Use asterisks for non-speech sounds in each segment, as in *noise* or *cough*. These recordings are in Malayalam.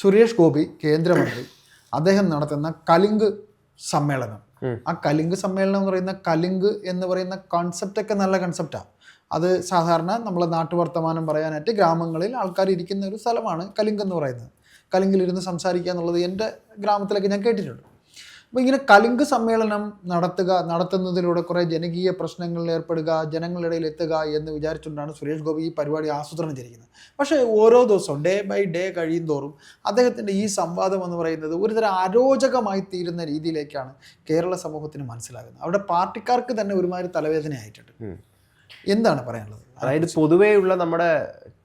സുരേഷ് ഗോപി കേന്ദ്രമന്ത്രി. അദ്ദേഹം നടത്തുന്ന കലിങ്ക് സമ്മേളനം. ആ കലിങ്ക് സമ്മേളനം എന്ന് പറയുന്ന കലിങ്ക് എന്ന് പറയുന്ന കോൺസെപ്റ്റ് ഒക്കെ നല്ല കൺസെപ്റ്റാണ് അത് സാധാരണ നമ്മൾ നാട്ടുവർത്തമാനം പറയാനായിട്ട് ഗ്രാമങ്ങളിൽ ആൾക്കാർ ഇരിക്കുന്ന ഒരു സ്ഥലമാണ് കലിങ്ക് എന്ന് പറയുന്നത്. കലിങ്കിലിരുന്ന് സംസാരിക്കുക എന്നുള്ളത് എന്റെ ഗ്രാമത്തിലൊക്കെ ഞാൻ കേട്ടിട്ടുണ്ട്. അപ്പോൾ ഇങ്ങനെ കലുങ്ക് സമ്മേളനം നടത്തുക നടത്തുന്നതിലൂടെ കുറേ ജനകീയ പ്രശ്നങ്ങളിൽ ഏർപ്പെടുക ജനങ്ങളിടയിൽ എത്തുക എന്ന് വിചാരിച്ചുകൊണ്ടാണ് സുരേഷ് ഗോപി ഈ പരിപാടി ആസൂത്രണം ചെയ്തിരിക്കുന്നത്. പക്ഷേ ഓരോ ദിവസവും ഡേ ബൈ ഡേ കഴിയും തോറും അദ്ദേഹത്തിന്റെ ഈ സംവാദം എന്ന് പറയുന്നത് ഒരുതരം അരോചകമായി തീരുന്ന രീതിയിലേക്കാണ് കേരള സമൂഹത്തിന് മനസ്സിലാകുന്നത്. അവിടെ പാർട്ടിക്കാർക്ക് തന്നെ ഒരുമാതിരി തലവേദനയായിട്ടുണ്ട് ആയിട്ടുണ്ട്. എന്താണ് പറയാനുള്ളത്? അതായത് പൊതുവെയുള്ള നമ്മുടെ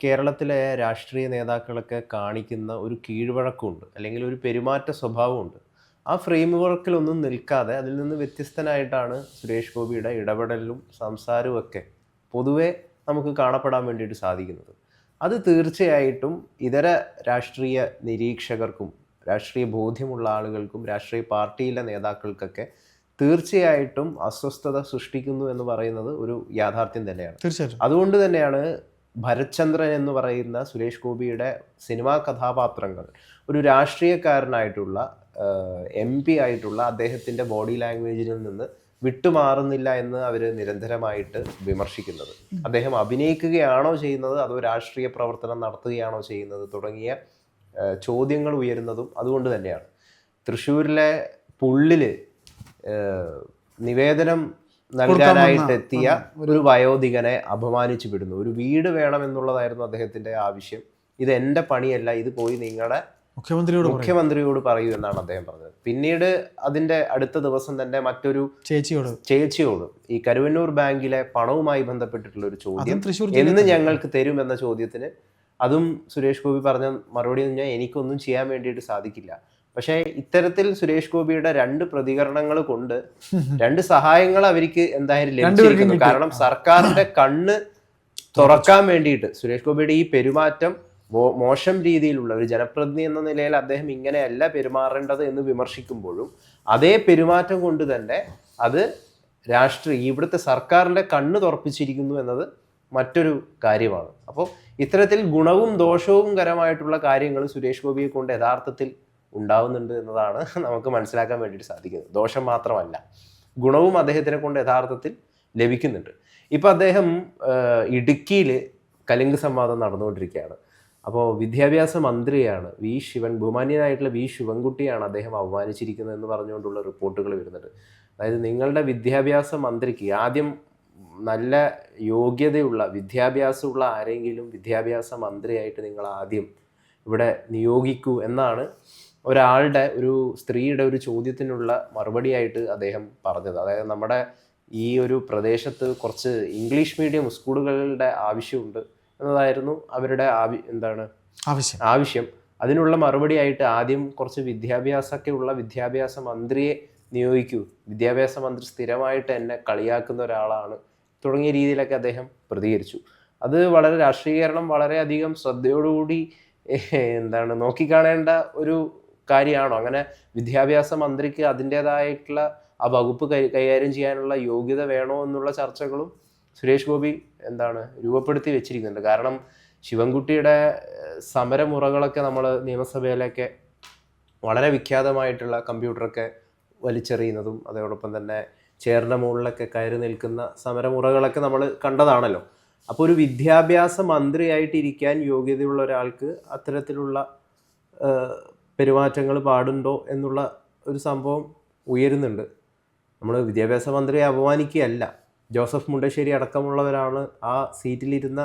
കേരളത്തിലെ രാഷ്ട്രീയ നേതാക്കളൊക്കെ കാണിക്കുന്ന ഒരു കീഴ്വഴക്കമുണ്ട് അല്ലെങ്കിൽ ഒരു പെരുമാറ്റ സ്വഭാവമുണ്ട്. ആ ഫ്രെയിം വർക്കിലൊന്നും നിൽക്കാതെ അതിൽ നിന്ന് വ്യത്യസ്തനായിട്ടാണ് സുരേഷ് ഗോപിയുടെ ഇടപെടലും സംസാരവും ഒക്കെ പൊതുവെ നമുക്ക് കാണപ്പെടാൻ വേണ്ടിയിട്ട് സാധിക്കുന്നത്. അത് തീർച്ചയായിട്ടും ഇതര രാഷ്ട്രീയ നിരീക്ഷകർക്കും രാഷ്ട്രീയ ബോധ്യമുള്ള ആളുകൾക്കും രാഷ്ട്രീയ പാർട്ടിയിലെ നേതാക്കൾക്കൊക്കെ തീർച്ചയായിട്ടും അസ്വസ്ഥത സൃഷ്ടിക്കുന്നു എന്ന് പറയുന്നത് ഒരു യാഥാർത്ഥ്യം തന്നെയാണ്. തീർച്ചയായിട്ടും. അതുകൊണ്ട് തന്നെയാണ് ഭരത്ചന്ദ്രൻ എന്ന് പറയുന്ന സുരേഷ് ഗോപിയുടെ സിനിമാ കഥാപാത്രങ്ങൾ ഒരു രാഷ്ട്രീയക്കാരനായിട്ടുള്ള എം പി ആയിട്ടുള്ള അദ്ദേഹത്തിന്റെ ബോഡി ലാംഗ്വേജിൽ നിന്ന് വിട്ടുമാറുന്നില്ല എന്ന് അവർ നിരന്തരമായിട്ട് വിമർശിക്കുന്നത്. അദ്ദേഹം അഭിനയിക്കുകയാണോ ചെയ്യുന്നത്? അതോ രാഷ്ട്രീയ പ്രവർത്തനം നടത്തുകയാണോ ചെയ്യുന്നത്? തുടങ്ങിയ ചോദ്യങ്ങൾ ഉയരുന്നതും അതുകൊണ്ട് തന്നെയാണ്. തൃശ്ശൂരിലെ പുള്ളിൽ നിവേദനം നൽകാനായിട്ട് എത്തിയ ഒരു വയോധികനെ അപമാനിച്ചു വിടുന്നു. ഒരു വീട് വേണമെന്നുള്ളതായിരുന്നു അദ്ദേഹത്തിന്റെ ആവശ്യം. ഇത് എന്റെ പണിയല്ല ഇത് പോയി നിങ്ങളുടെ മുഖ്യമന്ത്രിയോട് മുഖ്യമന്ത്രിയോട് പറയൂ എന്നാണ് അദ്ദേഹം പറഞ്ഞത്. പിന്നീട് അതിന്റെ അടുത്ത ദിവസം തന്നെ മറ്റൊരു ചേച്ചിയോട്. ചേച്ചിയോട് ഈ കരുവന്നൂർ ബാങ്കിലെ പണവുമായി ബന്ധപ്പെട്ടിട്ടുള്ള ഒരു ചോദ്യം എന്ന് ഞങ്ങൾക്ക് തരും എന്ന ചോദ്യത്തിന് അതും സുരേഷ് ഗോപി പറഞ്ഞ മറുപടി എന്ന് പറഞ്ഞാൽ എനിക്കൊന്നും ചെയ്യാൻ വേണ്ടിയിട്ട് സാധിക്കില്ല. പക്ഷേ ഇത്തരത്തിൽ സുരേഷ് ഗോപിയുടെ രണ്ട് പ്രതികരണങ്ങൾ കൊണ്ട് *laughs* രണ്ട് സഹായങ്ങൾ അവർക്ക് എന്തായാലും ലഭിച്ചിരിക്കുന്നു. കാരണം സർക്കാരിന്റെ കണ്ണ് തുറക്കാൻ വേണ്ടിയിട്ട് സുരേഷ് ഗോപിയുടെ ഈ പെരുമാറ്റം മോശം രീതിയിലുള്ള ഒരു ജനപ്രതിനിധി എന്ന നിലയിൽ അദ്ദേഹം ഇങ്ങനെയല്ല പെരുമാറേണ്ടത് എന്ന് വിമർശിക്കുമ്പോഴും അതേ പെരുമാറ്റം കൊണ്ട് തന്നെ അത് രാഷ്ട്രീയ ഇവിടുത്തെ സർക്കാരിന്റെ കണ്ണ് തുറപ്പിച്ചിരിക്കുന്നു എന്നത് മറ്റൊരു കാര്യമാണ്. അപ്പോൾ ഇത്തരത്തിൽ ഗുണവും ദോഷവും കരമായിട്ടുള്ള കാര്യങ്ങൾ സുരേഷ് ഗോപിയെ കൊണ്ട് യഥാർത്ഥത്തിൽ ഉണ്ടാവുന്നുണ്ട് എന്നതാണ് നമുക്ക് മനസ്സിലാക്കാൻ വേണ്ടിയിട്ട് സാധിക്കുന്നത്. ദോഷം മാത്രമല്ല ഗുണവും അദ്ദേഹത്തിനെ കൊണ്ട് യഥാർത്ഥത്തിൽ ലഭിക്കുന്നുണ്ട്. ഇപ്പം അദ്ദേഹം ഇടുക്കിയിൽ കലിംഗ് സംവാദം നടന്നുകൊണ്ടിരിക്കുകയാണ്. അപ്പോൾ വിദ്യാഭ്യാസ മന്ത്രിയാണ് വി ശിവൻ ബഹുമാന്യനായിട്ടുള്ള വി ശിവൻകുട്ടിയാണ് അദ്ദേഹം അപമാനിച്ചിരിക്കുന്നതെന്ന് പറഞ്ഞുകൊണ്ടുള്ള റിപ്പോർട്ടുകൾ വരുന്നുണ്ട്. അതായത് നിങ്ങളുടെ വിദ്യാഭ്യാസ മന്ത്രിക്ക് ആദ്യം നല്ല യോഗ്യതയുള്ള വിദ്യാഭ്യാസമുള്ള ആരെങ്കിലും വിദ്യാഭ്യാസ മന്ത്രിയായിട്ട് നിങ്ങൾ ആദ്യം ഇവിടെ നിയോഗിക്കൂ എന്നാണ് ഒരാളുടെ ഒരു സ്ത്രീയുടെ ഒരു ചോദ്യത്തിനുള്ള മറുപടിയായിട്ട് അദ്ദേഹം പറഞ്ഞത്. അതായത് നമ്മുടെ ഈ ഒരു പ്രദേശത്ത് കുറച്ച് ഇംഗ്ലീഷ് മീഡിയം സ്കൂളുകളുടെ ആവശ്യമുണ്ട്. എന്നതായിരുന്നു അവരുടെ ആവി എന്താണ് ആവശ്യം. ആവശ്യം. അതിനുള്ള മറുപടി ആയിട്ട് ആദ്യം കുറച്ച് വിദ്യാഭ്യാസമൊക്കെ ഉള്ള വിദ്യാഭ്യാസ മന്ത്രിയെ നിയോഗിക്കൂ. വിദ്യാഭ്യാസ മന്ത്രി സ്ഥിരമായിട്ട് എന്നെ കളിയാക്കുന്ന ഒരാളാണ്. തുടങ്ങിയ രീതിയിലൊക്കെ അദ്ദേഹം പ്രതികരിച്ചു. അത് വളരെ രാഷ്ട്രീയകരണം വളരെയധികം ശ്രദ്ധയോടുകൂടി എന്താണ് നോക്കിക്കാണേണ്ട ഒരു കാര്യമാണോ? അങ്ങനെ വിദ്യാഭ്യാസ മന്ത്രിക്ക് അതിന്റെതായിട്ടുള്ള ആ വകുപ്പ് കൈ കൈകാര്യം ചെയ്യാനുള്ള യോഗ്യത വേണോ എന്നുള്ള ചർച്ചകളും സുരേഷ് ഗോപി എന്താണ് രൂപപ്പെടുത്തി വെച്ചിരിക്കുന്നുണ്ട്. കാരണം ശിവൻകുട്ടിയുടെ സമരമുറകളൊക്കെ നമ്മൾ നിയമസഭയിലൊക്കെ വളരെ വിഖ്യാതമായിട്ടുള്ള കമ്പ്യൂട്ടറൊക്കെ വലിച്ചെറിയുന്നതും അതോടൊപ്പം തന്നെ ചേറിന്റെ മുകളിലൊക്കെ കയറി നിൽക്കുന്ന സമരമുറകളൊക്കെ നമ്മൾ കണ്ടതാണല്ലോ. അപ്പോൾ ഒരു വിദ്യാഭ്യാസ മന്ത്രിയായിട്ടിരിക്കാൻ യോഗ്യതയുള്ള ഒരാൾക്ക് അത്തരത്തിലുള്ള പെരുമാറ്റങ്ങൾ പാടുണ്ടോ എന്നുള്ള ഒരു സംഭവം ഉയരുന്നുണ്ട്. നമ്മൾ വിദ്യാഭ്യാസ മന്ത്രിയെ അപമാനിക്കുകയല്ല. ജോസഫ് മുണ്ടശ്ശേരി അടക്കമുള്ളവരാണ് ആ സീറ്റിലിരുന്ന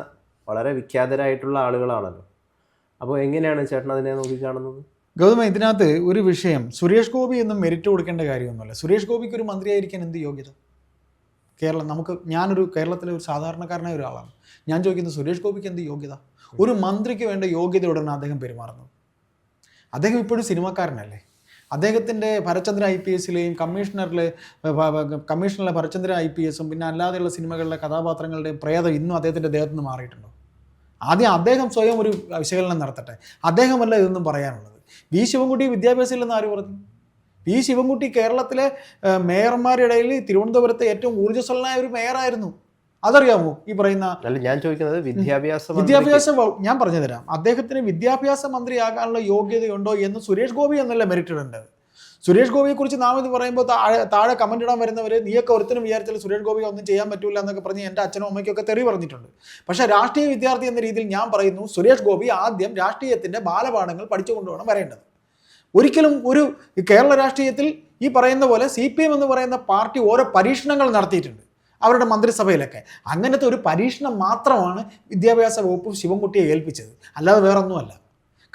വളരെ വിഖ്യാതരായിട്ടുള്ള ആളുകളാണല്ലോ. അപ്പോൾ എങ്ങനെയാണ് ചേട്ടൻ അതിനെ നോക്കിക്കാണുന്നത്? ഗൗതമ ഇതിനകത്ത് ഒരു വിഷയം. സുരേഷ് ഗോപി എന്നും മെരിറ്റ് കൊടുക്കേണ്ട കാര്യമൊന്നുമല്ല. സുരേഷ് ഗോപിക്ക് ഒരു മന്ത്രിയായിരിക്കാൻ എന്ത് യോഗ്യത? കേരളം നമുക്ക് ഞാനൊരു കേരളത്തിലെ ഒരു സാധാരണക്കാരനായ ഒരാളാണ്. ഞാൻ ചോദിക്കുന്നത് സുരേഷ് ഗോപിക്ക് എന്ത് യോഗ്യത? ഒരു മന്ത്രിക്ക് വേണ്ട യോഗ്യത ഉടനെ അദ്ദേഹം പെരുമാറുന്നത്? അദ്ദേഹം ഇപ്പോഴും സിനിമാക്കാരനല്ലേ? അദ്ദേഹത്തിന്റെ ഭരചന്ദ്ര ഐ പി എസിലെയും കമ്മീഷണറിലെ കമ്മീഷണറിലെ ഭരചന്ദ്ര ഐ പി എസും പിന്നെ അല്ലാതെയുള്ള സിനിമകളിലെ കഥാപാത്രങ്ങളുടെയും പ്രേതം ഇന്നും അദ്ദേഹത്തിന്റെ ദേഹത്ത് നിന്ന് മാറിയിട്ടുണ്ടോ? ആദ്യം അദ്ദേഹം സ്വയം ഒരു വിശകലനം നടത്തട്ടെ. അദ്ദേഹമല്ല ഇതൊന്നും പറയാനുള്ളത്. വി ശിവൻകുട്ടി വിദ്യാഭ്യാസം ഇല്ലെന്ന് ആര് പറഞ്ഞു? വി ശിവൻകുട്ടി കേരളത്തിലെ മേയർമാരുടെ ഇടയിൽ തിരുവനന്തപുരത്തെ ഏറ്റവും ഊർജസ്വലനായ ഒരു മേയറായിരുന്നു. അതറിയാമോ ഈ പറയുന്ന ഞാൻ ചോദിക്കുന്നത് വിദ്യാഭ്യാസ വിദ്യാഭ്യാസ ഞാൻ പറഞ്ഞു തരാം അദ്ദേഹത്തിന് വിദ്യാഭ്യാസ മന്ത്രിയാകാനുള്ള യോഗ്യതയുണ്ടോ എന്ന് സുരേഷ് ഗോപി എന്നല്ല മെറിറ്റഡ് ഉണ്ട് സുരേഷ് ഗോപിയെ കുറിച്ച് നാം ഇത് പറയുമ്പോൾ താഴെ താഴെ കമന്റ് ഇടാൻ വരുന്നവർ നീയൊക്കെ ഒരുത്തനും വിചാരിച്ചാൽ സുരേഷ് ഗോപി ഒന്നും ചെയ്യാൻ പറ്റില്ല എന്നൊക്കെ പറഞ്ഞ് എന്റെ അച്ഛനും അമ്മയ്ക്കൊക്കെ തെറി പറഞ്ഞിട്ടുണ്ട്. പക്ഷേ രാഷ്ട്രീയ വിദ്യാർത്ഥി എന്ന രീതിയിൽ ഞാൻ പറയുന്നു സുരേഷ് ഗോപി ആദ്യം രാഷ്ട്രീയത്തിന്റെ ബാലപാഠങ്ങൾ പഠിച്ചുകൊണ്ട് വേണം വരേണ്ടത്. ഒരിക്കലും ഒരു കേരള രാഷ്ട്രീയത്തിൽ ഈ പറയുന്ന പോലെ സി പി എം എന്ന് പറയുന്ന പാർട്ടി ഓരോ പരീക്ഷണങ്ങൾ നടത്തിയിട്ടുണ്ട്. അവരുടെ മന്ത്രിസഭയിലൊക്കെ. അങ്ങനത്തെ ഒരു പരീക്ഷണം മാത്രമാണ് വിദ്യാഭ്യാസ വകുപ്പ് ശിവൻകുട്ടിയെ ഏൽപ്പിച്ചത്. അല്ലാതെ വേറൊന്നുമല്ല.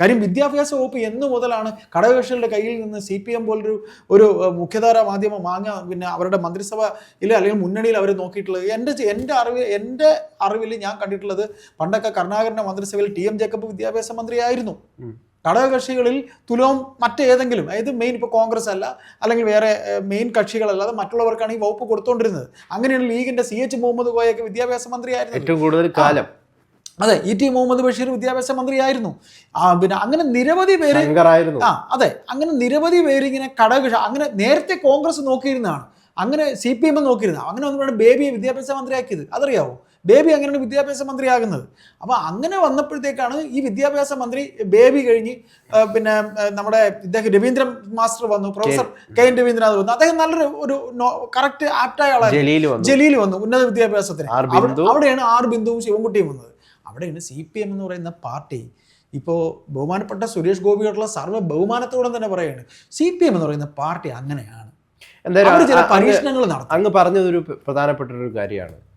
കാര്യം വിദ്യാഭ്യാസ വകുപ്പ് എന്നു മുതലാണ് ഘടകകക്ഷികളുടെ കയ്യിൽ നിന്ന് സി പി എം പോലൊരു ഒരു മുഖ്യധാര മാധ്യമം വാങ്ങുക പിന്നെ അവരുടെ മന്ത്രിസഭയിൽ അല്ലെങ്കിൽ മുന്നണിയിൽ അവർ നോക്കിയിട്ടുള്ളത്. എന്റെ എന്റെ അറിവ് എന്റെ അറിവിൽ ഞാൻ കണ്ടിട്ടുള്ളത് പണ്ടൊക്കെ കരുണാകരന്റെ മന്ത്രിസഭയിൽ ടി എം ജേക്കബ് വിദ്യാഭ്യാസ മന്ത്രിയായിരുന്നു. ഘടകകക്ഷികളിൽ തുലവും മറ്റേതെങ്കിലും അതായത് മെയിൻ ഇപ്പോൾ കോൺഗ്രസ് അല്ല അല്ലെങ്കിൽ വേറെ മെയിൻ കക്ഷികളല്ലാതെ മറ്റുള്ളവർക്കാണ് ഈ വകുപ്പ് കൊടുത്തുകൊണ്ടിരുന്നത് അങ്ങനെയാണ് ലീഗിന്റെ സി എച്ച് മുഹമ്മദ് കോയൊക്കെ വിദ്യാഭ്യാസ മന്ത്രിയായിരുന്നു ഏറ്റവും കൂടുതൽ കാലം. അതെ ഇ ടി മുഹമ്മദ് ബഷീർ വിദ്യാഭ്യാസ മന്ത്രിയായിരുന്നു. ആ പിന്നെ അങ്ങനെ നിരവധി പേര് ആ അതെ അങ്ങനെ നിരവധി പേര് ഇങ്ങനെ ഘടക അങ്ങനെ നേരത്തെ കോൺഗ്രസ് നോക്കിയിരുന്നതാണ്. അങ്ങനെ സി പി എം നോക്കിയിരുന്ന അങ്ങനെ ഒന്നും ബേബിയെ വിദ്യാഭ്യാസ മന്ത്രിയാക്കിയത്. അതറിയാവോ? ബേബി അങ്ങനെയാണ് വിദ്യാഭ്യാസ മന്ത്രിയാകുന്നത്. അപ്പോൾ അങ്ങനെ വന്നപ്പോഴത്തേക്കാണ് ഈ വിദ്യാഭ്യാസ മന്ത്രി ബേബി കഴിഞ്ഞ് പിന്നെ നമ്മുടെ ഇദ്ദേഹം രവീന്ദ്രൻ മാസ്റ്റർ വന്നു പ്രൊഫസർ കെ. എൻ. രവീന്ദ്രനാഥ് വന്നു. അദ്ദേഹം നല്ലൊരു ഒരു കറക്റ്റ് ആപ്റ്റായ ആളായിരുന്നു. ജലീൽ വന്നു. ഉന്നത വിദ്യാഭ്യാസത്തിന്. അവിടെയാണ് ആർ ബിന്ദുവും ശിവൻകുട്ടിയും വന്നത്. അവിടെയാണ് സി പി എം എന്ന് പറയുന്ന പാർട്ടി. ഇപ്പോൾ ബഹുമാനപ്പെട്ട സുരേഷ് ഗോപിയോടുള്ള സർവ ബഹുമാനത്തോടെ തന്നെ പറയുകയാണ്. സി പി എം എന്ന് പറയുന്ന പാർട്ടി അങ്ങനെയാണ്. എന്തായാലും അങ്ങ് പരീക്ഷണങ്ങൾ നടത്തും. അങ്ങ് പറഞ്ഞതൊരു പ്ര- പ്രധാനപ്പെട്ട ഒരു കാര്യമാണ്.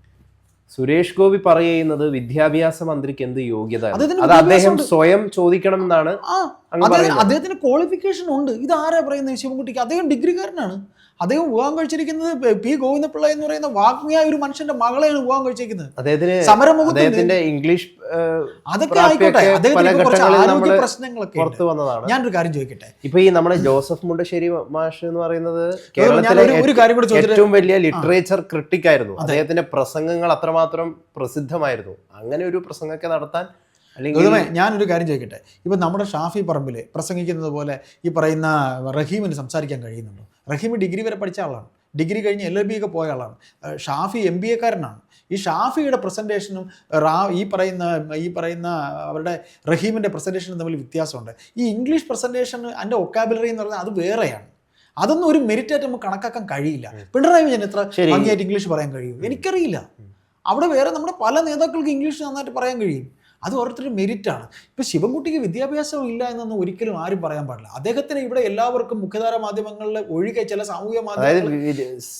സുരേഷ് ഗോപി പറയുന്നത് വിദ്യാഭ്യാസ മന്ത്രിക്ക് എന്ത് യോഗ്യത. അത് അദ്ദേഹം സ്വയം ചോദിക്കണം എന്നാണ് അദ്ദേഹത്തിന് ക്വാളിഫിക്കേഷൻ ഉണ്ട്. ഇത് ആരാ പറയുന്നത് ശിവൻകുട്ടിക്ക്? അദ്ദേഹം ഡിഗ്രിക്കാരനാണ് അദ്ദേഹം വിവാഹം കഴിച്ചിരിക്കുന്നത് പി- ഗോവിന്ദപിള്ള എന്ന് പറയുന്ന വാഗ്മിയായ ഒരു മനുഷ്യന്റെ മകളെയാണ് വിവാഹം കഴിച്ചിരിക്കുന്നത്. അദ്ദേഹത്തിന്റെ ഇംഗ്ലീഷ് അതൊക്കെ ആയിക്കോട്ടെ. അദ്ദേഹത്തിന് കുറച്ച് ആരോഗ്യ പ്രശ്നങ്ങളൊക്കെ. പുറത്തു വന്നതാണ്. ഞാനൊരു കാര്യം ചോദിക്കട്ടെ? ഇപ്പൊ ഈ നമ്മുടെ ജോസഫ് മുണ്ടശ്ശേരി മാഷ് എന്ന് പറയുന്നത് ഒരു- കാര്യം കൂടി ഏറ്റവും വലിയ ലിറ്ററേച്ചർ ക്രിട്ടിക് ആയിരുന്നു. അദ്ദേഹത്തിന്റെ പ്രസംഗങ്ങൾ അത്രമാത്രം പ്രസിദ്ധമായിരുന്നു. അങ്ങനെ ഒരു പ്രസംഗമൊക്കെ നടത്താൻ ഗൗതമേ ഞാനൊരു കാര്യം ചോദിക്കട്ടെ? ഇപ്പം നമ്മുടെ ഷാഫി പറമ്പിൽ പ്രസംഗിക്കുന്നത് പോലെ ഈ പറയുന്ന റഹീമിന് സംസാരിക്കാൻ കഴിയുന്നുണ്ടോ? റഹീം ഡിഗ്രി വരെ പഠിച്ച ആളാണ്. ഡിഗ്രി കഴിഞ്ഞ് എൽ എൽ ബി ഒക്കെ പോയ ആളാണ്. ഷാഫി എം ബി എക്കാരനാണ് ഈ ഷാഫിയുടെ പ്രസന്റേഷനും റാ ഈ പറയുന്ന ഈ പറയുന്ന അവരുടെ റഹീമിന്റെ പ്രസന്റേഷനും തമ്മിൽ വ്യത്യാസമുണ്ട്. ഈ ഇംഗ്ലീഷ് പ്രസന്റേഷൻ എന്റെ ഒക്കാബുലറി എന്ന് പറഞ്ഞാൽ അത് വേറെയാണ്. അതൊന്നും ഒരു മെറിറ്റായിട്ട് നമുക്ക് കണക്കാക്കാൻ കഴിയില്ല. പിണറായി വിജയൻ എത്ര. ഭംഗിയായിട്ട് ഇംഗ്ലീഷ് പറയാൻ കഴിയും? എനിക്കറിയില്ല. അവിടെ വേറെ നമ്മുടെ പല നേതാക്കൾക്ക് ഇംഗ്ലീഷ് നന്നായിട്ട് പറയാൻ കഴിയും. അത് ഓരോരുത്തരുടെ മെരിറ്റാണ്. ഇപ്പൊ ശിവൻകുട്ടിക്ക് വിദ്യാഭ്യാസം ഇല്ല എന്നൊന്നും ഒരിക്കലും ആരും പറയാൻ പാടില്ല. അദ്ദേഹത്തിന് ഇവിടെ എല്ലാവർക്കും മുഖ്യധാര മാധ്യമങ്ങളിൽ ഒഴികെ ചില സാമൂഹിക മാധ്യമങ്ങൾ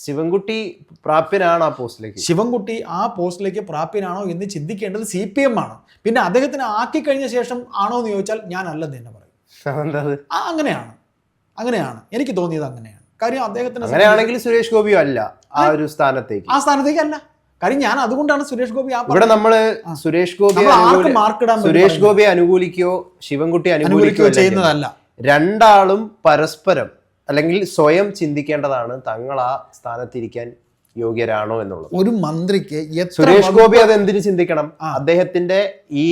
ശിവൻകുട്ടി പ്രാപ്യനാണ് ആ പോസ്റ്റിലേക്ക്? ശിവൻകുട്ടി ആ പോസ്റ്റിലേക്ക് പ്രാപ്യനാണോ എന്ന് ചിന്തിക്കേണ്ടത് സി പി എം ആണ്. പിന്നെ അദ്ദേഹത്തിന് ആക്കി കഴിഞ്ഞ ശേഷം ആണോ എന്ന് ചോദിച്ചാൽ ഞാൻ അല്ലെന്ന് തന്നെ പറയും? ആ അങ്ങനെയാണ്. അങ്ങനെയാണ്. എനിക്ക് തോന്നിയത് അങ്ങനെയാണ്. കാര്യം അദ്ദേഹത്തിന് അങ്ങനെയാണെങ്കിൽ സുരേഷ് ഗോപിയോ അല്ല ആ ഒരു സ്ഥാനത്തേക്ക്. ആ സ്ഥാനത്തേക്ക് അല്ല. കാര്യം ഞാൻ അതുകൊണ്ടാണ് സുരേഷ് ഗോപി ഇവിടെ നമ്മൾ സുരേഷ് ഗോപി സുരേഷ് ഗോപിയെ അനുകൂലിക്കോ ശിവൻകുട്ടി അനുകൂലിക്കോ. ചെയ്യുന്നതല്ല. രണ്ടാളും പരസ്പരം അല്ലെങ്കിൽ സ്വയം ചിന്തിക്കേണ്ടതാണ് തങ്ങൾ ആ സ്ഥാനത്തിരിക്കാൻ യോഗ്യരാണോ എന്നുള്ളത്. ഒരു മന്ത്രിക്ക് സുരേഷ് ഗോപി അത് എന്തിനു ചിന്തിക്കണം? അദ്ദേഹത്തിന്റെ ഈ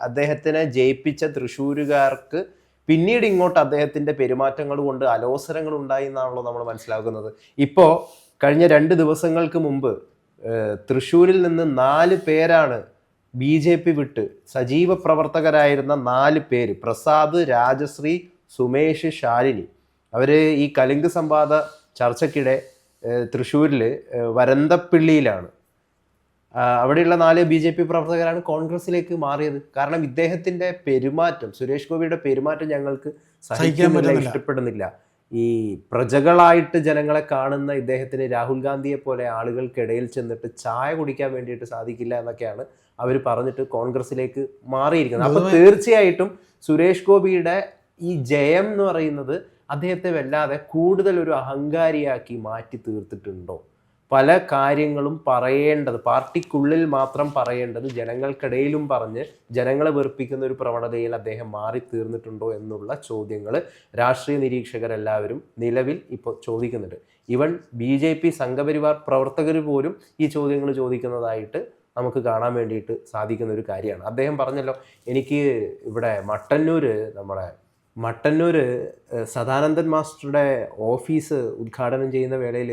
അദ്ദേഹത്തിനെ ജയിപ്പിച്ച തൃശ്ശൂരുകാർക്ക് പിന്നീട് ഇങ്ങോട്ട് അദ്ദേഹത്തിന്റെ പെരുമാറ്റങ്ങൾ കൊണ്ട് അലോസരങ്ങൾ ഉണ്ടായി എന്നാണല്ലോ നമ്മൾ മനസ്സിലാക്കുന്നത്. ഇപ്പോ കഴിഞ്ഞ രണ്ട് ദിവസങ്ങൾക്ക് മുമ്പ് തൃശ്ശൂരിൽ നിന്ന് നാല് പേരാണ് ബി ജെ പി വിട്ട് സജീവ പ്രവർത്തകരായിരുന്ന നാല് പേര്. പ്രസാദ് രാജശ്രീ സുമേഷ് ശാലിനി. അവർ ഈ കലിംഗ് സംവാദ ചർച്ചയ്ക്കിടെ തൃശ്ശൂരിൽ വരന്തപ്പിള്ളിയിലാണ്. അവിടെയുള്ള നാല് ബി ജെ പി പ്രവർത്തകരാണ് കോൺഗ്രസിലേക്ക് മാറിയത്. കാരണം ഇദ്ദേഹത്തിന്റെ പെരുമാറ്റം സുരേഷ് ഗോപിയുടെ പെരുമാറ്റം ഞങ്ങൾക്ക് സഹിക്കാൻ. ഇഷ്ടപ്പെടുന്നില്ല. ഈ പ്രജകളായിട്ട് ജനങ്ങളെ കാണുന്ന ഇദ്ദേഹത്തിന് രാഹുൽ ഗാന്ധിയെ പോലെ ആളുകൾക്കിടയിൽ ചെന്നിട്ട് ചായ കുടിക്കാൻ വേണ്ടിയിട്ട് സാധിക്കില്ല എന്നൊക്കെയാണ് അവർ പറഞ്ഞിട്ട് കോൺഗ്രസിലേക്ക് മാറിയിരിക്കുന്നത്. അപ്പൊ ഗൗതമേ- തീർച്ചയായിട്ടും സുരേഷ് ഗോപിയുടെ ഈ ജയം എന്ന് പറയുന്നത് അദ്ദേഹത്തെ വല്ലാതെ കൂടുതൽ ഒരു അഹങ്കാരിയാക്കി മാറ്റി തീർത്തിട്ടുണ്ടോ? പല കാര്യങ്ങളും പറയേണ്ടത് പാർട്ടിക്കുള്ളിൽ മാത്രം പറയേണ്ടത് ജനങ്ങൾക്കിടയിലും പറഞ്ഞ് ജനങ്ങളെ വെറുപ്പിക്കുന്ന ഒരു പ്രവണതയിൽ അദ്ദേഹം മാറി തീർന്നിട്ടുണ്ടോ എന്നുള്ള ചോദ്യങ്ങൾ രാഷ്ട്രീയ നിരീക്ഷകരെല്ലാവരും നിലവിൽ ഇപ്പോൾ ചോദിക്കുന്നുണ്ട്. ഇവൻ ബി ജെ പി സംഘപരിവാർ പ്രവർത്തകർ പോലും ഈ ചോദ്യങ്ങൾ ചോദിക്കുന്നതായിട്ട് നമുക്ക് കാണാൻ വേണ്ടിയിട്ട് സാധിക്കുന്ന ഒരു കാര്യമാണ്. അദ്ദേഹം പറഞ്ഞല്ലോ എനിക്ക് ഇവിടെ മട്ടന്നൂർ നമ്മുടെ മട്ടന്നൂർ സദാനന്ദൻ മാസ്റ്ററുടെ ഓഫീസ് ഉദ്ഘാടനം ചെയ്യുന്ന വേളയിൽ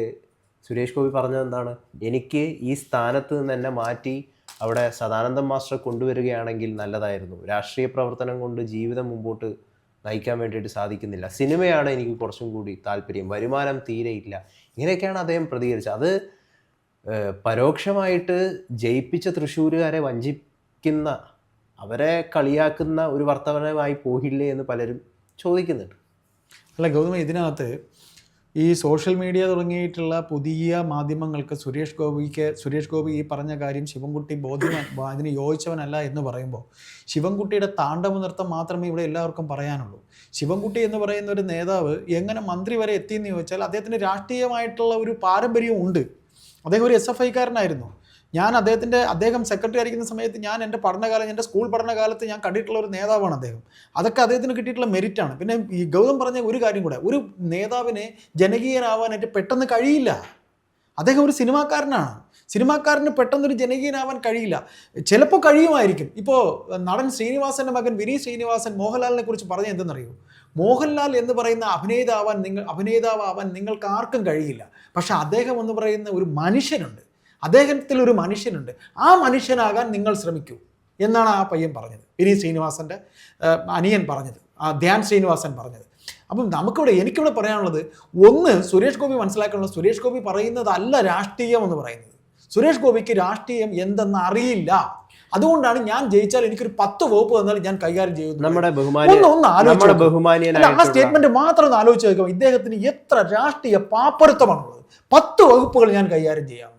സുരേഷ് ഗോപി പറഞ്ഞത് എന്താണ്? എനിക്ക് ഈ സ്ഥാനത്ത് നിന്ന് എന്നെ മാറ്റി അവിടെ സദാനന്ദം മാസ്റ്റർ കൊണ്ടുവരികയാണെങ്കിൽ നല്ലതായിരുന്നു. രാഷ്ട്രീയ പ്രവർത്തനം കൊണ്ട് ജീവിതം മുമ്പോട്ട് നയിക്കാൻ വേണ്ടിയിട്ട് സാധിക്കുന്നില്ല. സിനിമയാണ് എനിക്ക് കുറച്ചും കൂടി താല്പര്യം. വരുമാനം തീരെയില്ല ഇങ്ങനെയൊക്കെയാണ് അദ്ദേഹം പ്രതികരിച്ചത്. അത് പരോക്ഷമായിട്ട് ജയിപ്പിച്ച തൃശ്ശൂരുകാരെ വഞ്ചിക്കുന്ന അവരെ കളിയാക്കുന്ന ഒരു വർത്തമാനമായി പോകില്ലേ എന്ന് പലരും ചോദിക്കുന്നുണ്ട്. അല്ല ഗൗതമ ഇതിനകത്ത് ഈ സോഷ്യൽ മീഡിയ തുടങ്ങിയിട്ടുള്ള പുതിയ മാധ്യമങ്ങൾക്ക് സുരേഷ് ഗോപിക്ക് സുരേഷ് ഗോപി ഈ പറഞ്ഞ കാര്യം ശിവൻകുട്ടി ബോധ്യം അതിന് യോജിച്ചവനല്ല എന്ന് പറയുമ്പോൾ ശിവൻകുട്ടിയുടെ താണ്ഡവ നൃത്തം മാത്രമേ ഇവിടെ എല്ലാവർക്കും പറയാനുള്ളൂ. ശിവൻകുട്ടി എന്ന് പറയുന്ന ഒരു നേതാവ് എങ്ങനെ മന്ത്രി വരെ എത്തിയെന്ന് ചോദിച്ചാൽ അദ്ദേഹത്തിന് രാഷ്ട്രീയമായിട്ടുള്ള ഒരു പാരമ്പര്യം ഉണ്ട് അദ്ദേഹം ഒരു എസ് എഫ് ഐക്കാരനായിരുന്നു. ഞാൻ അദ്ദേഹത്തിന്റെ അദ്ദേഹം സെക്രട്ടറി ആയിരിക്കുന്ന സമയത്ത് ഞാൻ എന്റെ പഠനകാലം എന്റെ സ്കൂൾ പഠനകാലത്ത് ഞാൻ കണ്ടിട്ടുള്ള ഒരു നേതാവാണ് അദ്ദേഹം. അതൊക്കെ അദ്ദേഹത്തിന് കിട്ടിയിട്ടുള്ള മെരിറ്റാണ് പിന്നെ ഈ ഗൗതം പറഞ്ഞ ഒരു കാര്യം കൂടെ ഒരു നേതാവിനെ ജനകീയനാവാനായിട്ട് പെട്ടെന്ന് കഴിയില്ല. അദ്ദേഹം ഒരു സിനിമാക്കാരനാണ്. സിനിമാക്കാരന് പെട്ടെന്നൊരു ജനകീയനാവാൻ കഴിയില്ല. ചിലപ്പോൾ കഴിയുമായിരിക്കും. ഇപ്പോൾ നടൻ ശ്രീനിവാസന്റെ മകൻ വിനീത് ശ്രീനിവാസൻ മോഹൻലാലിനെ കുറിച്ച് പറഞ്ഞ എന്തെന്നറിയോ? മോഹൻലാൽ എന്ന് പറയുന്ന അഭിനേതാവാൻ നിങ്ങൾ അഭിനേതാവാൻ നിങ്ങൾക്ക് ആർക്കും കഴിയില്ല. പക്ഷെ അദ്ദേഹം എന്ന് പറയുന്ന ഒരു മനുഷ്യനുണ്ട്. അദ്ദേഹത്തിൽ ഒരു മനുഷ്യനുണ്ട്. ആ മനുഷ്യനാകാൻ നിങ്ങൾ ശ്രമിക്കൂ എന്നാണ് ആ പയ്യൻ പറഞ്ഞത്. വിനീത് ശ്രീനിവാസന്റെ അനിയൻ പറഞ്ഞത്. ആ ധ്യാൻ ശ്രീനിവാസൻ പറഞ്ഞത്. അപ്പം നമുക്കിവിടെ എനിക്കിവിടെ പറയാനുള്ളത് ഒന്ന് സുരേഷ് ഗോപി മനസ്സിലാക്കാനുള്ള സുരേഷ് ഗോപി പറയുന്നതല്ല രാഷ്ട്രീയം എന്ന് പറയുന്നത്. സുരേഷ് ഗോപിക്ക് രാഷ്ട്രീയം എന്തെന്ന് അറിയില്ല. അതുകൊണ്ടാണ് ഞാൻ ജയിച്ചാൽ എനിക്കൊരു പത്ത് വകുപ്പ് തന്നാൽ ഞാൻ കൈകാര്യം ചെയ്യുന്നത്. നമ്മുടെ ഒന്ന് ആ സ്റ്റേറ്റ്മെന്റ് മാത്രം ഒന്ന് ആലോചിച്ച് നോക്കാം. ഇദ്ദേഹത്തിന് എത്ര രാഷ്ട്രീയ പാപ്പരത്വമാണുള്ളത് പത്ത് വകുപ്പുകൾ ഞാൻ കൈകാര്യം ചെയ്യാം.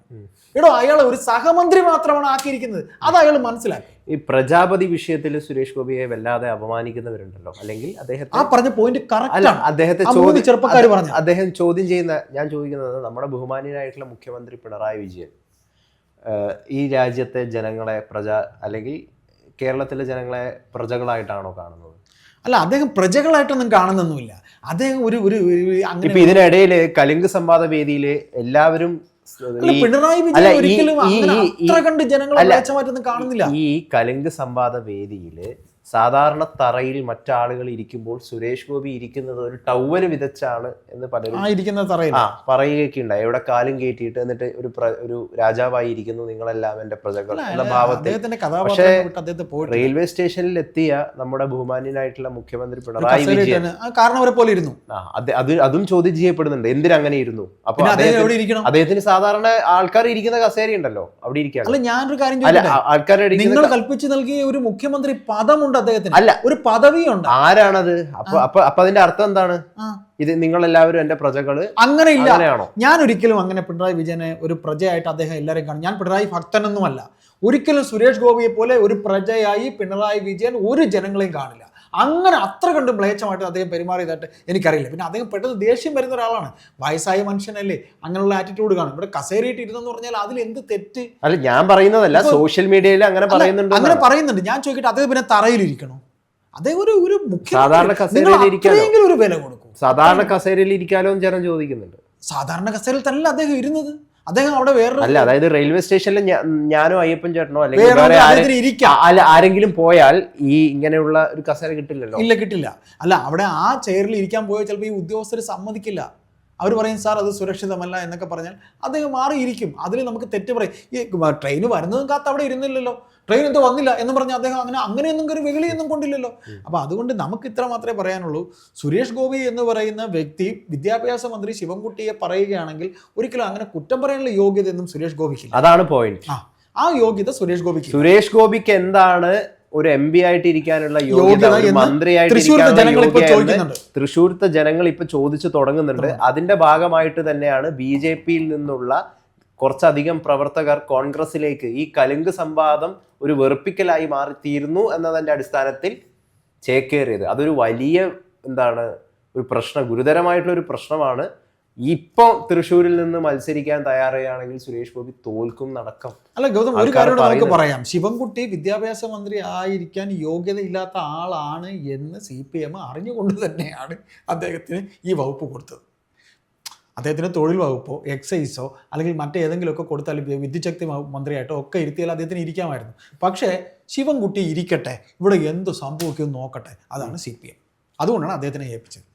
എടോ അയാളെ ഒരു സഹമന്ത്രി മാത്രമാണ് ആക്കിയിരിക്കുന്നത്. അത് അയാൾ മനസ്സിലാക്കി. ഈ പ്രജാപതി വിഷയത്തിൽ സുരേഷ് ഗോപിയെ വല്ലാതെ അപമാനിക്കുന്നവരുണ്ടല്ലോ. അല്ലെങ്കിൽ അദ്ദേഹത്തെ ആ പറഞ്ഞ പോയിന്റ് അല്ല അദ്ദേഹത്തെ ചെറുപ്പക്കാർ പറഞ്ഞു. അദ്ദേഹം ചോദ്യം ചെയ്യുന്ന ഞാൻ ചോദിക്കുന്നത് നമ്മുടെ ബഹുമാനീയനായിട്ടുള്ള മുഖ്യമന്ത്രി പിണറായി വിജയൻ ഈ രാജ്യത്തെ ജനങ്ങളെ പ്രജ അല്ലെങ്കിൽ കേരളത്തിലെ ജനങ്ങളെ പ്രജകളായിട്ടാണോ കാണുന്നത്? അല്ല അദ്ദേഹം പ്രജകളായിട്ടൊന്നും കാണുന്നൊന്നുമില്ല. അദ്ദേഹം ഒരു ഒരു ഇതിനിടയിൽ കലിംഗ് സംവാദ വേദിയിൽ എല്ലാവരും പിണറായി വിജയൻ ഒരിക്കലും അത്ര കണ്ട് ജനങ്ങളെ കാണുന്നില്ല. ഈ കലിംഗ് സംവാദ വേദിയിൽ സാധാരണ തറയിൽ മറ്റാളുകൾ ഇരിക്കുമ്പോൾ സുരേഷ് ഗോപി ഇരിക്കുന്നത് ഒരു ടവൽ വിതച്ചാണ് എന്ന് പലരും ഇരിക്കുന്ന തറയിൽ. ആ പറയുകയൊക്കെ ഉണ്ടായി എവിടെ കാലും കയറ്റിയിട്ട് എന്നിട്ട് ഒരു ഒരു രാജാവായി ഇരിക്കുന്നു നിങ്ങളെല്ലാം എന്റെ പ്രജകൾ എന്ന ഭാവത്തെ ഭാവത്തിൽ. പോയിട്ട് റെയിൽവേ സ്റ്റേഷനിൽ എത്തിയ നമ്മുടെ ബഹുമാന്യനായിട്ടുള്ള മുഖ്യമന്ത്രി പിണറായി വിജയൻ. കാരണം കാരണവരെ പോലെ ഇരുന്നു. അത് അത് ചോദ്യം ചെയ്യപ്പെടുന്നുണ്ട്. എന്തിനങ്ങനെ ഇരുന്നു? അപ്പൊ അദ്ദേഹത്തിന് സാധാരണ ആൾക്കാർ ഇരിക്കുന്ന കസേര ഉണ്ടല്ലോ അവിടെ ഇരിക്കാണ് അല്ല ഞാനൊരു കാര്യം ആൾക്കാരുടെ നിങ്ങൾ കൽപ്പിച്ചു നൽകിയ ഒരു മുഖ്യമന്ത്രി പദമുണ്ട് അദ്ദേഹത്തിന്. അല്ല. ഒരു പദവിയുണ്ട്. ആരാണത്? അപ്പൊ അപ്പൊ അപ്പൊ അതിന്റെ അർത്ഥം എന്താണ്? ഇത് നിങ്ങൾ എല്ലാവരും എന്റെ പ്രജകൾ അങ്ങനെ ഇല്ല ഞാൻ ഒരിക്കലും അങ്ങനെ പിണറായി വിജയനെ ഒരു പ്രജയായിട്ട് അദ്ദേഹം എല്ലാവരെയും കാണും. ഞാൻ പിണറായി ഭക്തനൊന്നുമല്ല. ഒരിക്കലും സുരേഷ് ഗോപിയെ പോലെ ഒരു പ്രജയായി പിണറായി വിജയൻ ഒരു ജനങ്ങളെയും കാണില്ല. അങ്ങനെ അത്ര കണ്ട് മ്ലേച്ഛമായിട്ട് അദ്ദേഹം പെരുമാറിയതായിട്ട് എനിക്കറിയില്ല. പിന്നെ അദ്ദേഹം പെട്ടെന്ന് ദേഷ്യം വരുന്ന ഒരാളാണ്. വയസ്സായ മനുഷ്യനല്ലേ? അങ്ങനെയുള്ള ആറ്റിറ്റ്യൂഡ് കാണും. ഇവിടെ കസേരയിട്ട് ഇരുന്നെന്ന് പറഞ്ഞാൽ അതിൽ എന്ത് തെറ്റ്? അല്ല ഞാൻ പറയുന്നതല്ല. സോഷ്യൽ മീഡിയയിൽ അങ്ങനെ പറയുന്നുണ്ട് അങ്ങനെ പറയുന്നുണ്ട്. ഞാൻ ചോദിക്കട്ടെ അദ്ദേഹം പിന്നെ തറയിലിരിക്കണോ അതേ ഒരു ഒരു സാധാരണ മുഖ്യ കസേരയിൽ ഇരിക്കാനോ? ഒരു വില കൊടുക്കും. സാധാരണ കസേരയിൽ ഇരിക്കാലോ എന്ന് ജനം ചോദിക്കുന്നുണ്ട്. സാധാരണ കസേരയിൽ തന്നെ അദ്ദേഹം ഇരുന്നത്? അദ്ദേഹം അവിടെ വേറൊരു അല്ല അതായത് റെയിൽവേ സ്റ്റേഷനിൽ ഞാനും അയ്യപ്പൻ ചേട്ടനോ അല്ലെങ്കിൽ വേറെ വേറെ അല്ല ആരെങ്കിലും പോയാൽ ഈ ഇങ്ങനെയുള്ള ഒരു കസേര കിട്ടില്ലല്ലോ? ഇല്ല കിട്ടില്ല. അല്ല അവിടെ ആ ചെയറിൽ ഇരിക്കാൻ പോയാൽ ചിലപ്പോൾ ഈ ഉദ്യോഗസ്ഥർ സമ്മതിക്കില്ല. അവർ പറയും സാർ അത് സുരക്ഷിതമല്ല എന്നൊക്കെ പറഞ്ഞാൽ അദ്ദേഹം മാറിയിരിക്കും. അതിൽ നമുക്ക് തെറ്റ് പറയും. ഈ ട്രെയിൻ വരുന്നതും കാത്ത് അവിടെ ഇരുന്നില്ലല്ലോ. ട്രെയിൻ എന്തോ വന്നില്ല എന്ന് പറഞ്ഞാൽ അദ്ദേഹം അങ്ങനെ അങ്ങനെയൊന്നും ഒരു വെളിയൊന്നും കൊണ്ടില്ലല്ലോ. അപ്പോൾ അതുകൊണ്ട് നമുക്ക് ഇത്ര മാത്രമേ പറയാനുള്ളൂ. സുരേഷ് ഗോപി എന്ന് പറയുന്ന വ്യക്തി വിദ്യാഭ്യാസ മന്ത്രി ശിവൻകുട്ടിയെ പറയുകയാണെങ്കിൽ ഒരിക്കലും അങ്ങനെ കുറ്റം പറയാനുള്ള യോഗ്യതയൊന്നും സുരേഷ് ഗോപിക്കില്ല. അതാണ് പോയിന്റ് ആ ആ യോഗ്യത സുരേഷ് ഗോപിക്ക് സുരേഷ് ഗോപിക്ക് എന്താണ് ഒരു എം പി ആയിട്ട് ഇരിക്കാനുള്ള യോഗ്യത ഒരു മന്ത്രിയായിട്ട് ഇരിക്കാനുള്ള യോഗ്യത തൃശ്ശൂരത്തെ ജനങ്ങൾ ഇപ്പൊ ചോദിച്ചു തുടങ്ങുന്നുണ്ട്. അതിന്റെ ഭാഗമായിട്ട് തന്നെയാണ് ബി ജെ പിയിൽ നിന്നുള്ള കുറച്ചധികം പ്രവർത്തകർ കോൺഗ്രസിലേക്ക് ഈ കലുങ്ക് സംവാദം ഒരു വെറുപ്പിക്കലായി മാറിത്തീരുന്നു എന്നതിന്റെ അടിസ്ഥാനത്തിൽ ചേക്കേറിയത്. അതൊരു വലിയ എന്താണ് ഒരു പ്രശ്നം ഗുരുതരമായിട്ടുള്ള ഒരു പ്രശ്നമാണ്. ഇപ്പൊ തൃശ്ശൂരിൽ നിന്ന് മത്സരിക്കാൻ തയ്യാറാണെങ്കിൽ സുരേഷ് ഗോപി തോൽക്കും നടക്കം. അല്ല ഗൗതം ഒരു കാര്യം നമുക്ക് പറയാം. ശിവൻകുട്ടി വിദ്യാഭ്യാസ മന്ത്രി ആയിരിക്കാൻ യോഗ്യതയില്ലാത്ത ആളാണ് എന്ന് സി പി എം അറിഞ്ഞുകൊണ്ട് തന്നെയാണ് അദ്ദേഹത്തിന് ഈ വകുപ്പ് കൊടുത്തത്. അദ്ദേഹത്തിന് തൊഴിൽ വകുപ്പോ എക്സൈസോ അല്ലെങ്കിൽ മറ്റേതെങ്കിലുമൊക്കെ കൊടുത്താൽ വി- വിദ്യുച്ഛക്തി മന്ത്രിയായിട്ടോ ഒക്കെ ഇരുത്തിയാൽ അദ്ദേഹത്തിന് ഇരിക്കാമായിരുന്നു. പക്ഷേ ശിവൻകുട്ടി ഇരിക്കട്ടെ ഇവിടെ എന്ത് സംഭവിക്കും നോക്കട്ടെ അതാണ് സി പി എം അതുകൊണ്ടാണ് അദ്ദേഹത്തിനെ ഏൽപ്പിച്ചത്.